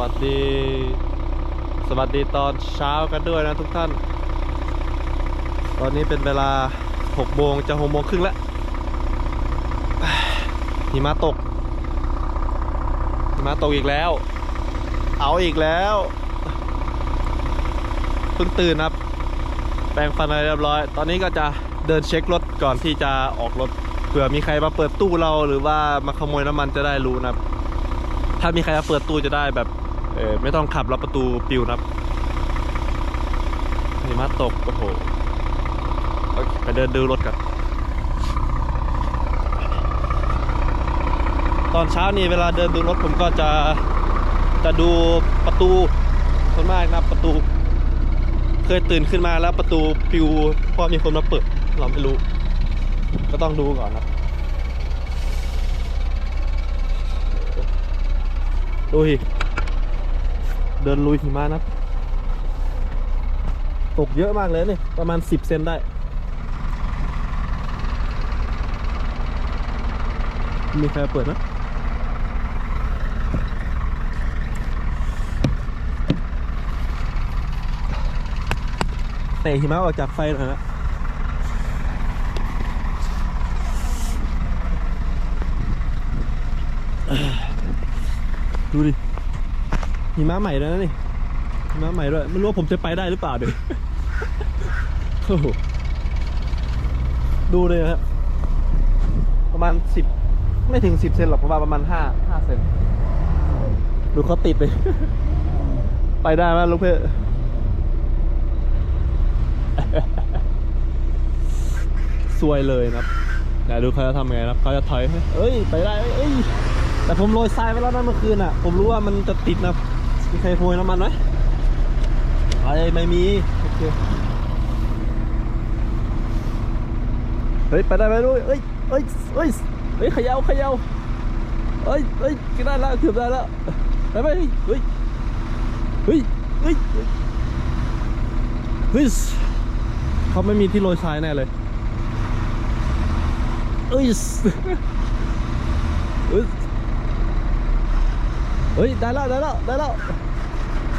วัสดี สวัสดีตอนเช้ากันด้วยนะทุกท่าน ตอนนี้เป็นเวลา6โมงจะ6โมงครึ่งแล้วหิมะตกหิมะตกอีกแล้ว เอาอีกแล้วเพิ่งตื่นครับ แปรงฟันอะไรเรียบร้อย ตอนนี้ก็จะเดินเช็ครถก่อนที่จะออกรถเผื่อมีใครมาเปิดตู้เราหรือว่ามาขโมยน้ำมันจะได้รู้นะครับ ถ้ามีใครมาเปิดตู้จะได้แบบ เออไม่ต้องขับแล้วประตูปิวนะครับหิมะตกโอ้โหไปเดินดูรถกันตอนเช้านี่เวลาเดินดูรถผมก็จะจะดูประตูส่วนมากนะประตู เคยตื่นขึ้นมาแล้วประตูปิวเพราะมีคนมาเปิดเราไม่รู้ ก็ต้องดูก่อนนะดูหิ เดินลุยหิมะนับตกเยอะมากเลยนี่ประมาณ 10 เซนได้ มีใครเปิดนะเตะหิมะออกจากไฟหน่อยนะดูดิ หิมะใหม่แล้วนะนี่หิมะใหม่ด้วยไม่รู้ว่าผมจะไปได้หรือเปล่าเดี๋ยวโอ้โหดูเลยนะครับประมาณสิบไม่ถึงสิบเซนหรอกประมาณประมาณห้าห้าเซนดูเขาติดเลย ไปได้ไหมลูกเพื่อสวยเลยนะครับเดี๋ยวดูเขาจะทำไงนะครับเขาจะถอยไหมเอ้ย ไปได้เอ้ยเอ้ย แต่ผมโรยทรายไปแล้วนะเมื่อคืนอะ ผมรู้ว่ามันจะติดนะ มีใครขโมยน้ำมันไหมไอ้ไม่มีโอเคเฮ้ยไปได้ไหมลูกเอ้ยเอ้ยเอ้ยเฮ้ยเขย่าเขย่าเอ้ยเอ้ยกินได้แล้วเกือบได้แล้วไปไหมเฮ้ยเฮ้ยเฮ้ยเฮ้ยเขาไม่มีที่โรยทรายแน่เลยเอ้ยเฮ้ย เฮ้ย ได้แล้วได้แล้วได้แล้ว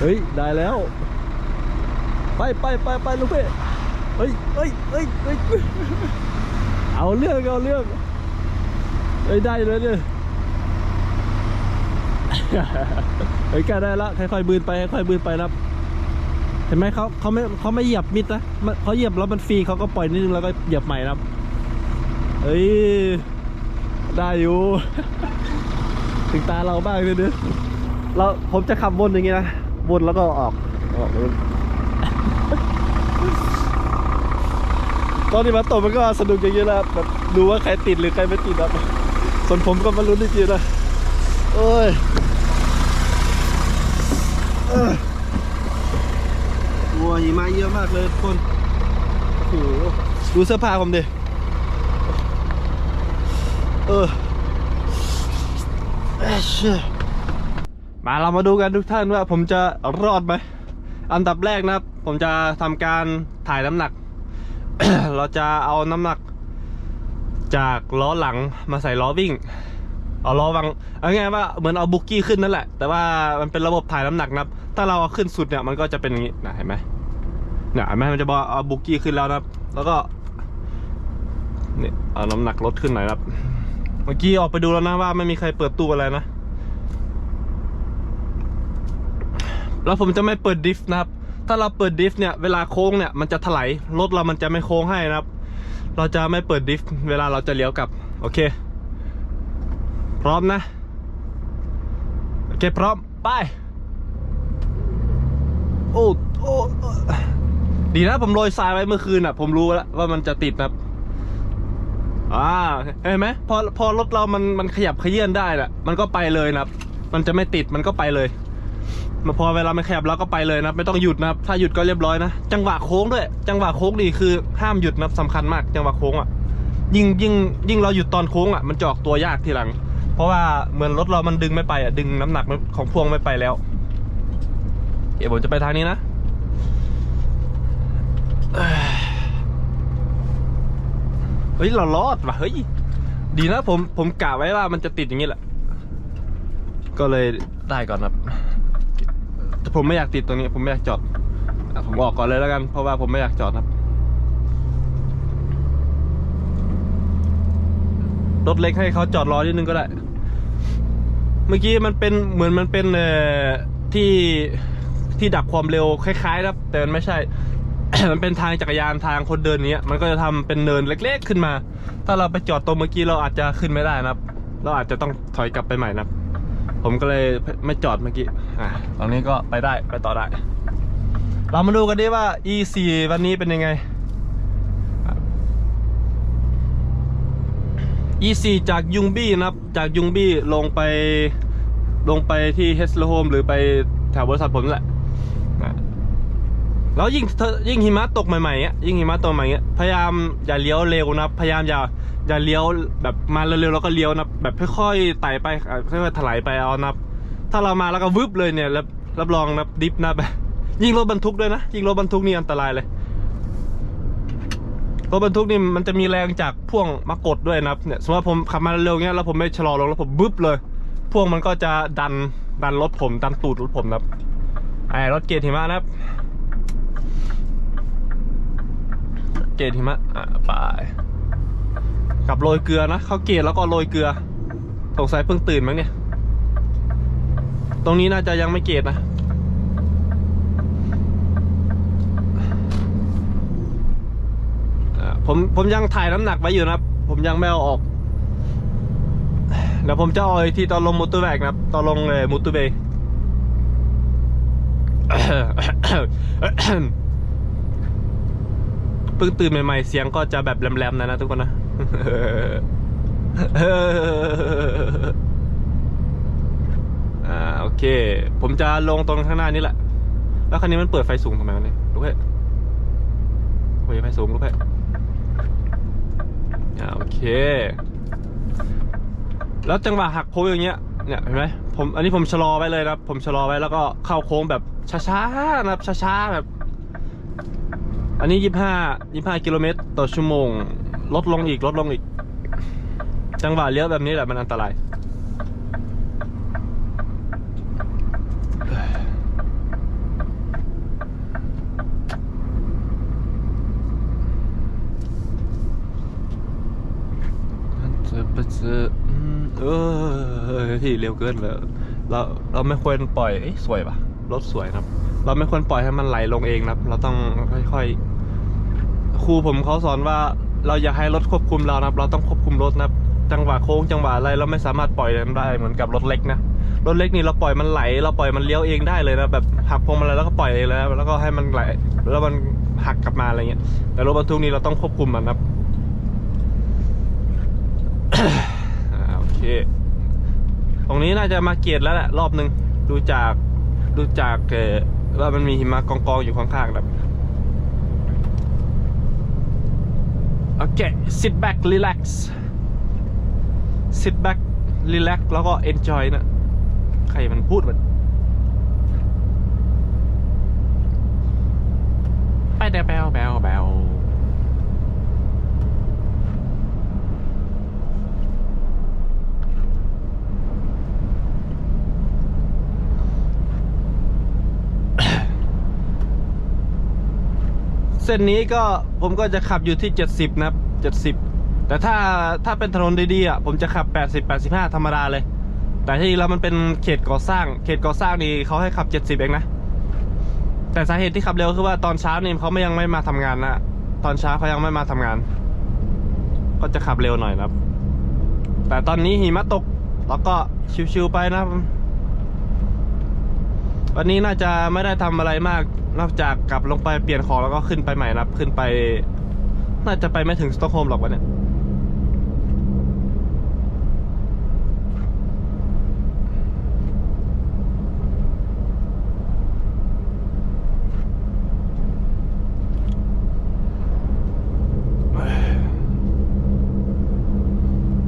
เฮ้ย ได้แล้ว ไปไปไปไปลูกเพ่เฮ้ยเฮ้ยเฮ้ยเฮ้ยเอาเรื่องเอาเรื่องเฮ้ยได้เลยเนี่ยเฮ้ยแกได้ละค่อยๆบืนไปค่อยๆบืนไปนะครับเห็นไหมเขาเขาไม่เขาไม่เหยียบมิดนะมันเขาเหยียบแล้วมันฟรีเขาก็ปล่อยนิดนึงแล้วก็เหยียบใหม่นะครับเฮ้ยได้อยู่ ถึงตาเราบ้างเลยเนอ เราผมจะขับวนอย่างงี้นะ วนแล้วก็ออกออกวนตอนที่มาตกมันก็สนุกอย่างนี้นะแบบดูว่าใครติดหรือใครไม่ติดนะส่วนผมก็มาลุ้นจริงๆนะโอ้ยเออวัวหิมะเยอะมากเลยทุกคนโอ้โหดูเสื้อผ้าผมดิเออเอ้ยเชี่ย มาเรามาดูกันทุกท่านว่าผมจะรอดไหมอันดับแรกนะครับ ผมจะทำการถ่ายน้ำหนัก เราจะเอาน้ำหนัก จากล้อหลังมาใส่ล้อวิ่ง เอาล้อวังเอาง่ายว่าเหมือนเอาบุกกี้ขึ้นนั่นแหละ แต่ว่ามันเป็นระบบถ่ายน้ำหนักนะครับ ถ้าเราเอาขึ้นสุดเนี่ยมันก็จะเป็นอย่างนี้นะเห็นไหมเนี่ยเห็นไหมมันจะบอกเอาบุกกี้ขึ้นแล้วนะครับ แล้วก็เนี่ยเอาน้ำหนักลดขึ้นหน่อยครับ เมื่อกี้ออกไปดูแล้วนะว่าไม่มีใครเปิดตู้อะไรนะ แล้วผมจะไม่เปิดดิฟนะครับ ถ้าเราเปิดดิฟเนี่ยเวลาโค้งเนี่ยมันจะถลายรถเรามันจะไม่โค้งให้นะครับ เราจะไม่เปิดดิฟเวลาเราจะเลี้ยวกลับ โอเค พร้อมนะ โอเคพร้อมไปโอ้โอ้ดีนะผมโรยทรายไว้เมื่อคืนอะ ผมรู้แล้วว่ามันจะติดนะครับอ่าเห็นไหมพอพอรถเรามันมันขยับขยื่นได้แหละมันก็ไปเลยนะครับ มันจะไม่ติดมันก็ไปเลย มาพอเวลามันขยับเราก็ไปเลยนะไม่ต้องหยุดนะครับถ้าหยุดก็เรียบร้อยนะจังหวะโค้งด้วย จังหวะโค้งดีคือห้ามหยุดนะครับสำคัญมาก จังหวะโค้งอะยิ่งยิ่งยิ่งเราหยุดตอนโค้งอะมันจะออกตัวยากทีหลัง เพราะว่าเหมือนรถเรามันดึงไม่ไปอะดึงน้ำหนักของพวงไม่ไปแล้วเดี๋ยวผมจะไปทางนี้นะเฮ้ยเรารอดว่ะเฮ้ยดีนะผมผมกะไว้ว่ามันจะติดอย่างนี้แหละ ก็เลยได้ก่อนครับ ผมไม่อยากติดตรงนี้ ผมไม่อยากจอดผมออกก่อนเลยแล้วกัน เพราะว่าผมไม่อยากจอดครับ รถเล็กให้เขาจอดรอนิดนึงก็ได้ เมื่อกี้มันเป็นเหมือนมันเป็นเอ่อที่ที่ดับความเร็วคล้ายๆ ครับ แต่มันไม่ใช่ มันเป็นทางจักรยานทางคนเดินเนี้ย มันก็จะทำเป็นเนินเล็ก ๆ ขึ้นมา ถ้าเราไปจอดตรงเมื่อกี้เราอาจจะขึ้นไม่ได้นะครับ เราอาจจะต้องถอยกลับไปใหม่นะครับ ผมก็เลยไม่จอดเมื่อกี้ อะตอนนี้ก็ไปได้ไปต่อได้ เรามาดูกันดิว่า E4 วันนี้เป็นยังไง E4 จากยุงบี้นะครับ จากยุงบี้ลงไปลงไปที่เฮสเลโฮมหรือไปแถวบริษัทผมแหละแล้วยิ่งยิ่งหิมะตกใหม่ๆเงี้ยิ่งหิมะตกใหม่เงี้ยพยายามอย่าเลี้ยวเร็วนะพยายามอย่าอย่าเลี้ยวแบบมาเร็วๆแล้วก็เลี้ยวนะแบบค่อยๆไต่ไปค่อยๆถลายไปเอานะ ถ้าเรามาแล้วก็วืบเลยเนี่ยรับรับรองนะดิฟนะแบบยิ่งรถบรรทุกด้วยนะยิ่งรถบรรทุกนี่อันตรายเลยรถบรรทุกนี่มันจะมีแรงจากพ่วงมากดด้วยนะครับเนี่ยสมมติว่าผมขับมาเร็วเงี้ยแล้วผมไม่ชะลอลงแล้วผมบึ๊บเลย พ่วงมันก็จะดันดันรถผมดันตูดรถผมนะครับไอ้รถเกตหิมะนะครับ เกตหิมะอะไปกับโรยเกลือนะเขาเกตแล้วก็โรยเกลือสงสัยเพิ่งตื่นมั้งเนี่ย ตรงนี้น่าจะยังไม่เกตนะ ผมผมยังถ่ายน้ำหนักไว้อยู่นะครับ ผมยังไม่เอาออกเดี๋ยวผมจะเอาไอ้ที่ตอนลงมอเตอร์แบกนะครับ ตอนลงเลยมอเตอร์เบย์เพิ่งตื่นใหม่ๆ เสียงก็จะแบบแหลมๆนะนะทุกคนนะ อ่าโอเค ผมจะลงตรงข้างหน้านี้แหละ แล้วคันนี้มันเปิดไฟสูงทำไมวะเนี่ยรู้ไหมเปิดไฟสูงรู้ไหมอ่าโอเค แล้วจังหวะหักโค้งอย่างเงี้ยเนี่ยเห็นไหมผมอันนี้ผมชะลอไว้เลยนะครับผมชะลอไว้แล้วก็เข้าโค้งแบบช้าๆนะครับช้าๆแบบ อันนี้ยี่ห้ายี่ห้ากิโลเมตรต่อชั่วโมง ลดลงอีกลดลงอีก จังหวะเลี้ยวแบบนี้แหละมันอันตราย จะไป เจออืมเออพี่เร็วเกินเลยเราเราไม่ควรปล่อยเอ้ยสวยปะรถสวยนะครับ เราไม่ควรปล่อยให้มันไหลลงเองนะครับ เราต้องค่อยๆครูผมเขาสอนว่าเราอยากให้รถควบคุมเรานะครับ เราต้องควบคุมรถนะครับ จังหวะโค้งจังหวะอะไรเราไม่สามารถปล่อยมันได้เหมือนกับรถเล็กนะรถเล็กนี่เราปล่อยมันไหล เราปล่อยมันเลี้ยวเองได้เลยนะแบบหักพวงมาลัยแล้วก็ปล่อยเองเลยนะแล้วก็ให้มันไหล แล้วมันหักกลับมาอะไรเงี้ยแต่รถบรรทุกนี่เราต้องควบคุมมันนะครับ โอเค ตรงนี้น่าจะมาเกียรแล้วแหละรอบนึง ดูจากดูจากเออว่ามันมีหิมะกองกองๆอยู่ข้างๆแบบโอเค sit back relax sit back relax แล้วก็ enjoy นะ ใครมันพูดมันไปเดแบวแบวแบว เส้นนี้ก็ผมก็จะขับอยู่ที่ 70 นะครับ 70 แต่ถ้าถ้าเป็นถนนดีๆอะผมจะขับ 80 85 ธรรมดาเลย แต่ที่แล้วมันเป็นเขตก่อสร้าง เขตก่อสร้างนี่เขาให้ขับ 70 เองนะ แต่สาเหตุที่ขับเร็วคือว่าตอนเช้านี่เขาไม่ยังไม่มาทำงานนะตอนเช้าเขายังไม่มาทำงาน ก็จะขับเร็วหน่อยนะครับ แต่ตอนนี้หิมะตกแล้วก็ชิวๆไปนะวันนี้น่าจะไม่ได้ทำอะไรมาก นอกจากกลับลงไปเปลี่ยนของแล้วก็ขึ้นไปใหม่นะครับขึ้นไป น่าจะไปไม่ถึงสตอกโฮล์มหรอกวันเนี้ย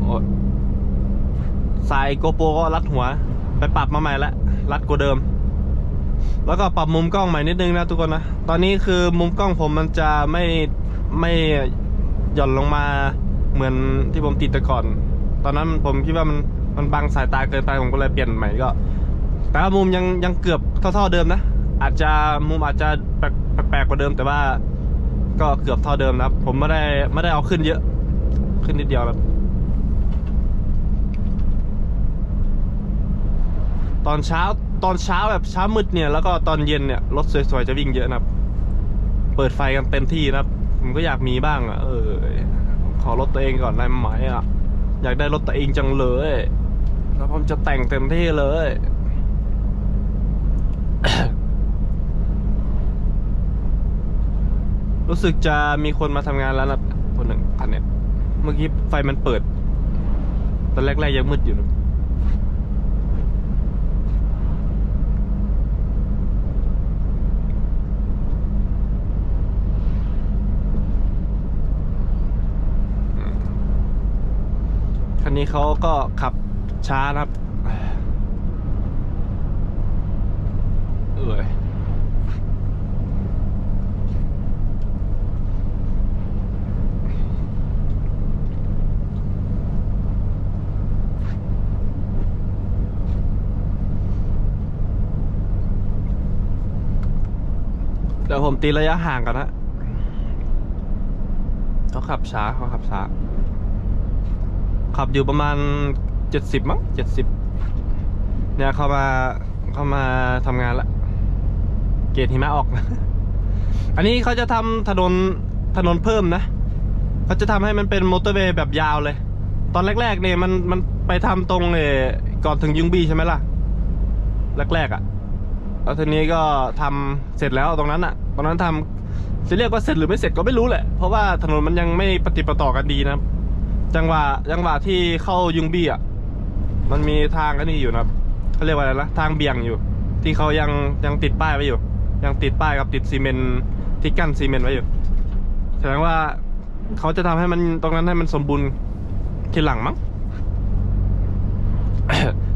โอ้สายโกโปรก็รัดหัว ไปปรับมาใหม่แล้วรัดกว่าเดิม แล้วก็ปรับมุมกล้องใหม่นิดนึงนะทุกคนนะ ตอนนี้คือมุมกล้องผมมันจะไม่ไม่หย่อนลงมาเหมือนที่ผมติดแต่ก่อน ตอนนั้นผมคิดว่ามันมันบังสายตาเกินไปผมก็เลยเปลี่ยนใหม่ก็ แต่ว่ามุมยังยังเกือบเท่าๆเดิมนะ อาจจะมุมอาจจะแปลกแปลกกว่าเดิมแต่ว่าก็เกือบเท่าเดิมนะครับ ผมไม่ได้ไม่ได้เอาขึ้นเยอะ ขึ้นนิดเดียวครับ ตอนเช้า ตอนเช้าแบบเช้ามืดเนี่ยแล้วก็ตอนเย็นเนี่ยรถสวยๆจะวิ่งเยอะนะครับ เปิดไฟกันเต็มที่นะครับ ผมก็อยากมีบ้างอะเออขอรถตัวเองก่อนได้ไหมอะอยากได้รถตัวเองจังเลย แล้วผมจะแต่งเต็มที่เลยรู้สึกจะมีคนมาทำงานแล้วนะคนหนึ่งคันเนี้ยเมื่อกี้ไฟมันเปิด ตอนแรกๆยังมืดอยู่นะอืมคันนี้ เขาก็ขับช้านะครับเอ้ยเดี๋ยวผมตีระยะห่างกันนะเขาขับช้าเขาขับช้า ขับอยู่ประมาณเจ็ดสิบมั้งเจ็ดสิบเนี่ยเขามาเขามาทำงานละ เกตหิมะออก อันนี้เขาจะทำถนนถนนเพิ่มนะเขาจะทำให้มันเป็นมอเตอร์เวย์แบบยาวเลย ตอนแรกๆเนี่ยมันมันไปทำตรงเออก่อนถึงยุงบีใช่ไหมล่ะ แรกๆอะ่ะแล้วทีนี้ก็ทำเสร็จแล้วตรงนั้นอะตรงนั้นทำจะเรียกว่าเสร็จหรือไม่เสร็จก็ไม่รู้แหละ เพราะว่าถนนมันยังไม่ปฏิปะต่อกันดีนะ จังหวะจังหวะที่เข้ายุงบี้อะมันมีทางอันนี้อยู่นะครับเขาเรียกว่าอะไรนะทางเบี่ยงอยู่ ที่เขายังยังติดป้ายไว้อยู่ ยังติดป้ายกับติดซีเมนที่กั้นซีเมนไว้อยู่แสดงว่าเขาจะทำให้มันตรงนั้นให้มันสมบูรณ์ทีหลังมั้ง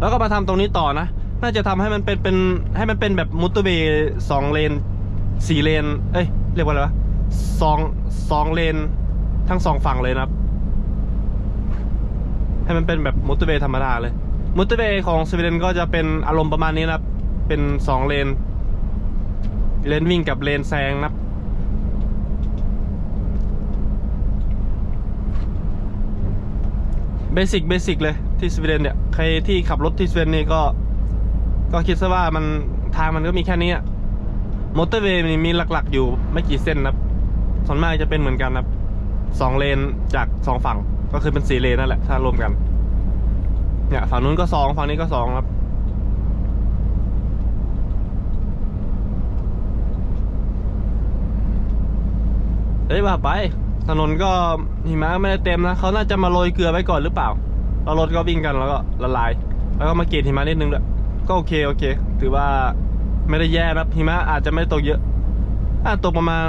แล้วก็มาทำตรงนี้ต่อนะ น่าจะทำให้มันเป็นเป็นให้มันเป็นแบบมอเตอร์เวย์สองเลนสี่เลน เอ้ย เรียกว่าอะไรวะสองสองเลน ทั้งสองฝั่งเลยนะครับ ให้มันเป็นแบบมอเตอร์เวย์ธรรมดาเลยมอเตอร์เวย์ของสวีเดนก็จะเป็นอารมณ์ประมาณนี้นะครับ เป็นสองเลน เลนวิ่งกับเลนแซงนะครับเบสิกเบสิกเลยที่สวีเดนเนี่ยใครที่ขับรถที่สวีเดนนี่ก็ ก็คิดซะว่ามันทางมันก็มีแค่นี้อะมอเตอร์เวย์มันมีหลักๆ อยู่ไม่กี่เส้นนะครับส่วนมากจะเป็นเหมือนกันนะครับสองเลนจากสองฝั่ง ก็คือเป็นสี่เลนนั่นแหละ ถ้ารวมกัน เนี่ยฝั่งนู้นก็สองฝั่งนี้ก็สองครับเอ้ยว่าไป ถนนก็หิมะไม่ได้เต็มนะเขาน่าจะมาโรยเกลือไว้ก่อนหรือเปล่าแล้วรถก็วิ่งกันแล้วก็ละลาย แล้วก็มาเกตหิมะนิดนึงด้วยก็โอเคโอเค ถือว่าไม่ได้แย่นะหิมะอาจจะไม่ตกเยอะอาจตกประมาณ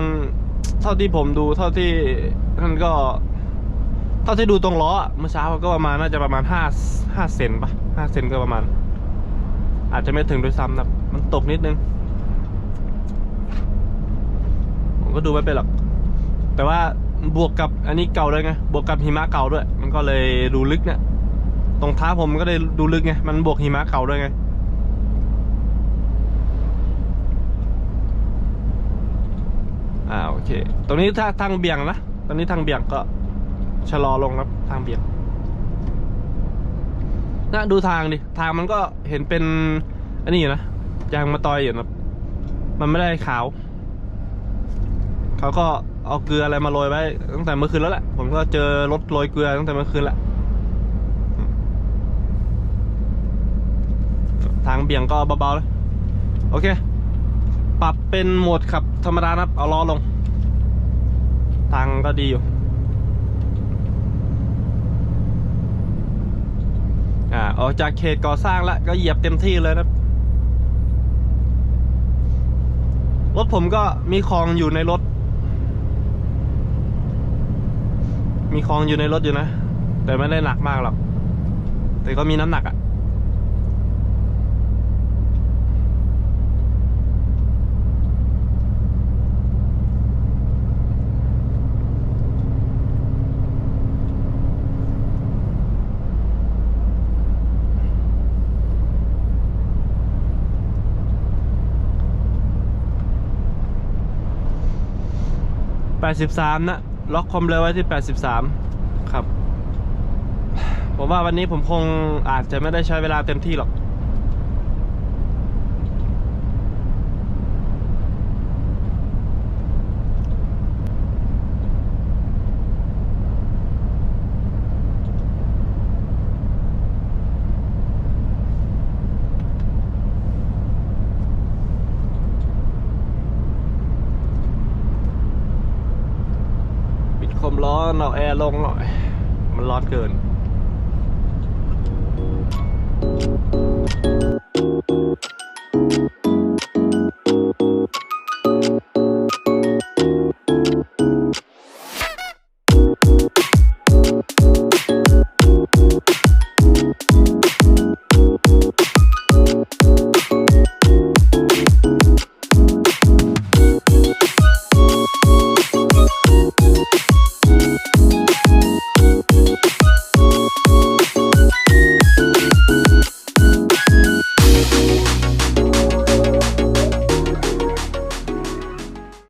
เท่าที่ผมดูเท่าที่นั่นก็ ท่าที่ดูตรงล้อเมื่อเช้าก็ประมาณน่าจะประมาณห้าห้าเซนปะห้าเซนก็ประมาณ อาจจะไม่ถึงด้วยซ้ำนะมันตกนิดนึง ผมก็ดูไม่เป็นหรอก แต่ว่าบวกกับอันนี้เก่าด้วยไง บวกกับหิมะเก่าด้วย มันก็เลยดูลึกเนี่ย ตรงเท้าผมก็เลยดูลึกไง มันบวกหิมะเก่าด้วยไงอ่าโอเค ตรงนี้ถ้าทางเบี่ยงนะ ตรงนี้ทางเบี่ยงก็ ชะลอลงนะทางเบี่ยงนะดูทางดิ ทางมันก็เห็นเป็น อันนี้อยู่นะยางมาตอยอยู่นะมันไม่ได้ขาว เขาก็เอาเกลืออะไรมาโรยไว้ตั้งแต่เมื่อคืนแล้วแหละ ผมก็เจอรถโรยเกลือตั้งแต่เมื่อคืนแหล้วอืมทางเบี่ยงก็เบาๆเลยโอเค ปรับเป็นโหมดขับธรรมดานะครับ เอาล้อลง ทางก็ดีอยู่ อ่าออกจากเขตก่อสร้างแล้วก็เหยียบเต็มที่เลยนะครับรถผมก็มีของอยู่ในรถ มีของอยู่ในรถอยู่นะ แต่ไม่ได้หนักมากหรอก แต่ก็มีน้ำหนักอะ่ะ 83 นะ ล็อกความเร็วไว้ที่ 83 ครับ ผมว่าวันนี้ผมคงอาจจะไม่ได้ใช้เวลาเต็มที่หรอก ปิดคอมร้อน เอาแอร์ลงหน่อย มันร้อนเกิน